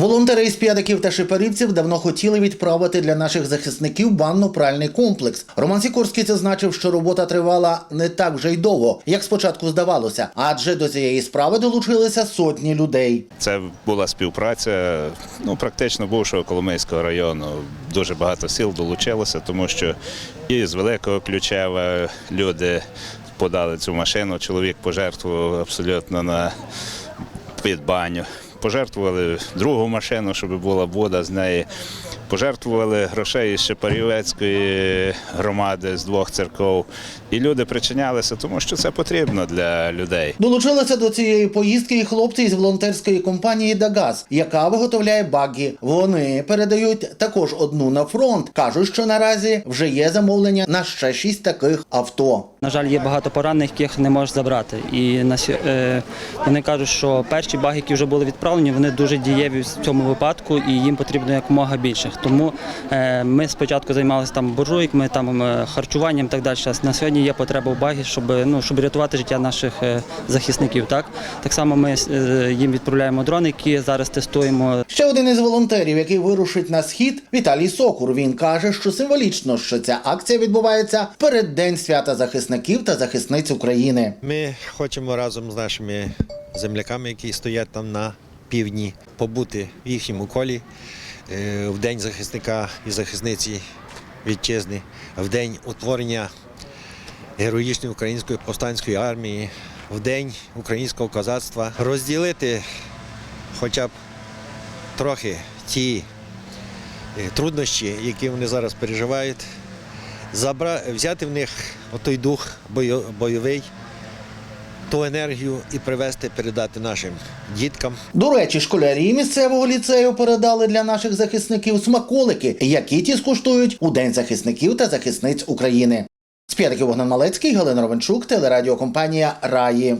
Волонтери із п'ядиків та шиперівців давно хотіли відправити для наших захисників банно-пральний комплекс. Роман Сікорський зазначив, що робота тривала не так вже й довго, як спочатку здавалося, адже до цієї справи долучилися сотні людей. Це була співпраця ну, практично бувшого Коломийського району. Дуже багато сіл долучилося, тому що і з Великого Ключева люди подали цю машину. Чоловік пожертвував абсолютно на під баню. Пожертвували другу машину, щоб була вода з неї. Пожертвували грошей із Шепарівецької громади з двох церков. І люди причинялися, тому що це потрібно для людей. Долучилися до цієї поїздки і хлопці із волонтерської компанії Дагаз, яка виготовляє багі. Вони передають також одну на фронт. кажуть, що наразі вже є замовлення на ще шість таких авто. На жаль, є багато поранених, яких не можеш забрати. І на е, вони кажуть, що перші баги, які вже були відправлені, вони дуже дієві в цьому випадку, і їм потрібно якомога більше. Тому е, ми спочатку займалися там буржуйками, там е, харчуванням і так далі. На сьогодні є потреба в багі, щоб ну щоб рятувати життя наших е, захисників. Так так само ми е, їм відправляємо дрони, які зараз тестуємо. Ще один із волонтерів, який вирушить на схід, Віталій Сокур. Він каже, що символічно, що ця акція відбувається в переддень свята захисників та захисниць України. Ми хочемо разом з нашими земляками, які стоять там на півдні, побути в їхньому колі е, в день захисника і захисниці вітчизни, в день утворення героїчної української повстанської армії, в день українського козацтва, розділити хоча б трохи ті е, труднощі, які вони зараз переживають, взяти в них той дух бойовий, ту енергію і привезти, передати нашим діткам, До речі, школярі місцевого ліцею передали для наших захисників смаколики, які ті скуштують у День захисників та захисниць України. З п'ятки Вогнан Малецький, Галина Ровенчук, телерадіокомпанія Раї.